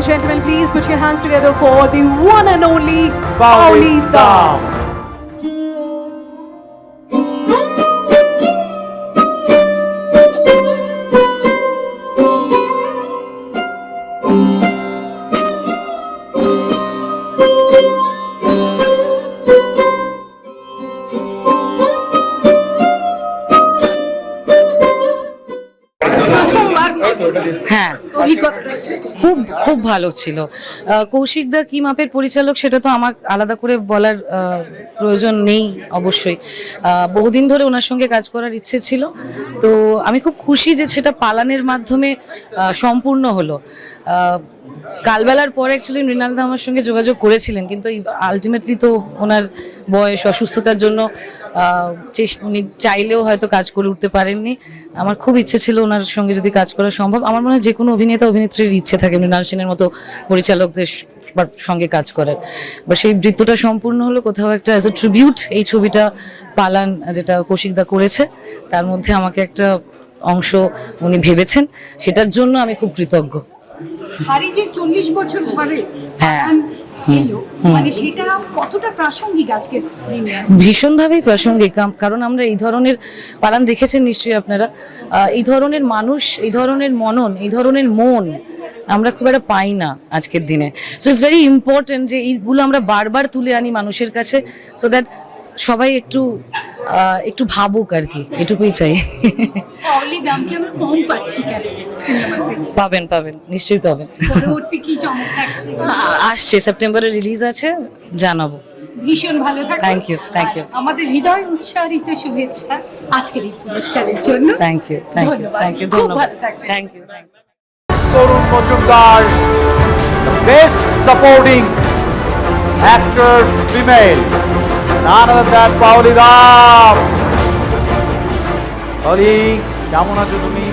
and gentlemen, please put your hands together for the one and only Pauli Pauli খুব খুব ভালো ছিল। কৌশিক দা কি মাপের পরিচালক সেটা তো আমার আলাদা করে বলার প্রয়োজন নেই অবশ্যই। বহুদিন ধরে ওনার সঙ্গে কাজ করার ইচ্ছে ছিল। তো আমি খুব খুশি যে সেটা পালানের মাধ্যমে সম্পূর্ণ হলো। কালবেলার পর অ্যাকচুয়ালি মৃণাল দা আমার সঙ্গে যোগাযোগ করেছিলেন, কিন্তু আলটিমেটলি তো ওনার বয়স, অসুস্থতার জন্য উনি চাইলেও হয়তো কাজ করে উঠতে পারেননি। আমার খুব ইচ্ছে ছিল ওনার সঙ্গে যদি কাজ করা সম্ভব। আমার মনে হয় যে কোনো অভিনেতা অভিনেত্রীর ইচ্ছে থাকে মৃণাল সেনের মতো পরিচালকদের সঙ্গে কাজ করার। বা সেই বৃত্তটা সম্পূর্ণ হলো কোথাও একটা অ্যাজ এ ট্রিবিউট এই ছবিটা পালান যেটা কৌশিকদা করেছে। তার মধ্যে আমাকে একটা অংশ উনি ভেবেছেন সেটার জন্য আমি খুব কৃতজ্ঞ। হারি যে চল্লিশ বছর পরে হ্যাঁ। এলো মানে সেটা কতটা প্রাসঙ্গিক আজকের ভীষণভাবেই প্রাসঙ্গিক কারণ আমরা এই ধরনের পালান দেখেছেন নিশ্চয়ই আপনারা এই ধরনের মানুষ এই ধরনের মনন এই ধরনের মন আমরা খুব একটা পাই না আজকের দিনে। সো ইটস ভেরি ইম্পর্টেন্ট যে এইগুলো আমরা বারবার তুলে আনি মানুষের কাছে সো দ্যাট সবাই একটু একটু ভাবুক আর কি এটুকুই চাই। পাওলি দামকে আমরা কম পাচ্ছি কেন সিনেমাতে? পাবেন পাবেন নিশ্চয়ই পাবেন। পরবর্তী কি চমক থাকছে? আসছে সেপ্টেম্বরে রিলিজ আছে জানাব। ভীষণ ভালো থাকে। Thank you, thank you. আমাদের হৃদয় উৎসাহিত শুভেচ্ছা আজকের এই পুরস্কারের জন্য। Thank you thank you thank you ধন্যবাদ। Thank you thank you Tarun Majumdar best supporting actor female naan other than Paoli দাম পাওলি কেমন আছো তুমি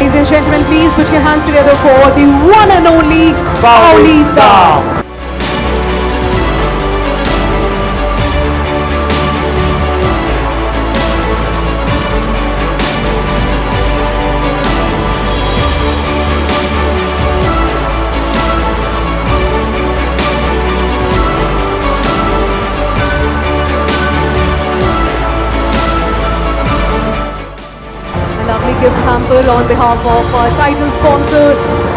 Ladies and gentlemen, please put your hands together for the one and only Pauli Dam. Gift hamper on behalf of our title sponsor,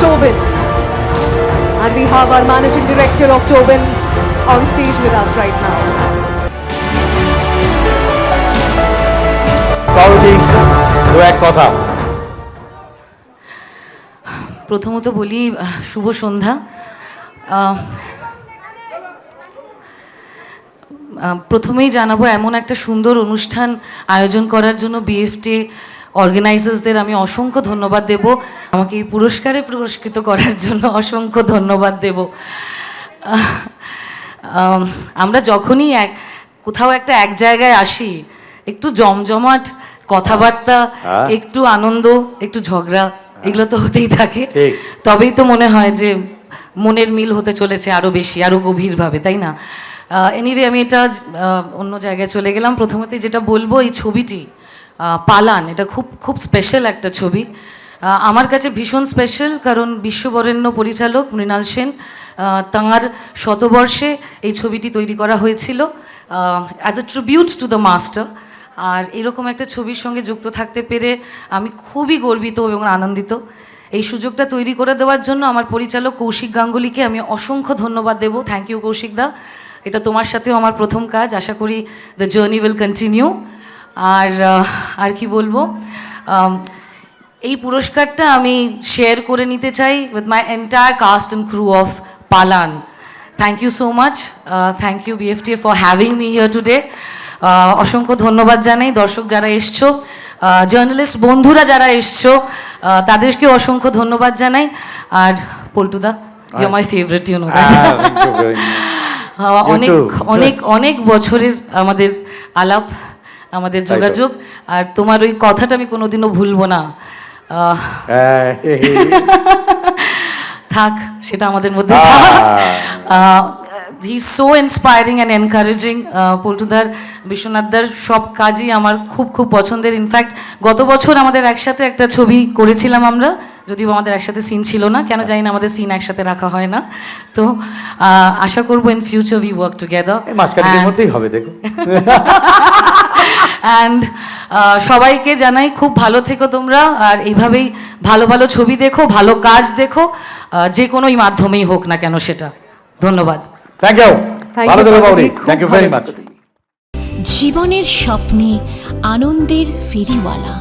Tobin. And we have our managing director of Tobin on stage with us right now. Paoli দু এক কথা প্রথমত বলি শুভ সন্ধ্যা প্রথমেই জানাব এমন একটা সুন্দর অনুষ্ঠান আয়োজন করার জন্য বিএফটি অর্গানাইজার্সদের আমি অসংখ্য ধন্যবাদ দেব। আমাকে এই পুরস্কারে পুরস্কৃত করার জন্য অসংখ্য ধন্যবাদ দেব। আমরা যখনই এক কোথাও একটা এক জায়গায় আসি একটু জমজমাট কথাবার্তা হ্যাঁ। একটু আনন্দ একটু ঝগড়া এগুলো তো হতেই থাকে। তবেই তো মনে হয় যে মনের মিল হতে চলেছে আরও বেশি আরও গভীরভাবে তাই না? এনিওয়ে আমি এটা অন্য জায়গায় চলে গেলাম। প্রথমত যেটা বলব এই ছবিটি পালান। এটা খুব খুব স্পেশাল একটা ছবি। আমার কাছে ভীষণ স্পেশাল কারণ বিশ্ববরেণ্য পরিচালক মৃণাল সেন তাঁর শতবর্ষে এই ছবিটি তৈরি করা হয়েছিল as a tribute to the master আর এরকম একটা ছবির সঙ্গে যুক্ত থাকতে পেরে আমি খুবই গর্বিত এবং আনন্দিত। এই সুযোগটা তৈরি করে দেওয়ার জন্য আমার পরিচালক কৌশিক গাঙ্গুলিকে আমি অসংখ্য ধন্যবাদ দেবো। থ্যাংক ইউ কৌশিক দা এটা তোমার সাথেও আমার প্রথম কাজ। আশা করি দ্য জার্নি উইল কন্টিনিউ আর আর কি বলব? এই পুরস্কারটা আমি শেয়ার করে নিতে চাই with my entire cast and crew of Palan thank you so much thank you BFT for having me here today অসংখ্য ধন্যবাদ জানাই দর্শক যারা এসছো জার্নালিস্ট বন্ধুরা যারা এসছো আহ, তাদেরকে অসংখ্য ধন্যবাদ জানাই। আর পল্টুদা you my favourite you know অনেক অনেক অনেক বছরের আমাদের আলাপ আমাদের যোগাযোগ। আর তোমার ওই কথাটা আমি কোনোদিনও ভুলবো না। হ্যাঁ। থাক সেটা আমাদের মধ্যে। He so inspiring and encouraging পল্টুদার বিশ্বনাথদার সব কাজই আমার খুব খুব পছন্দের। ইনফ্যাক্ট গত বছর আমাদের একসাথে একটা ছবি করেছিলাম আমরা যদিও আমাদের একসাথে সিন ছিল না কেন জানি না আমাদের সিন একসাথে রাখা হয় না। তো আশা করব in future we work together মধ্যেই হবে দেখো। অ্যান্ড সবাইকে জানাই খুব ভালো থেকো তোমরা আর এইভাবেই ভালো ভালো ছবি দেখো ভালো কাজ দেখো যে কোনোই মাধ্যমেই হোক না কেন সেটা। ধন্যবাদ। থ্যাংক ইউ ভালো থেকো Bauri thank you very much জীবনের স্বপ্নে আনন্দের ফেরিওয়ালা।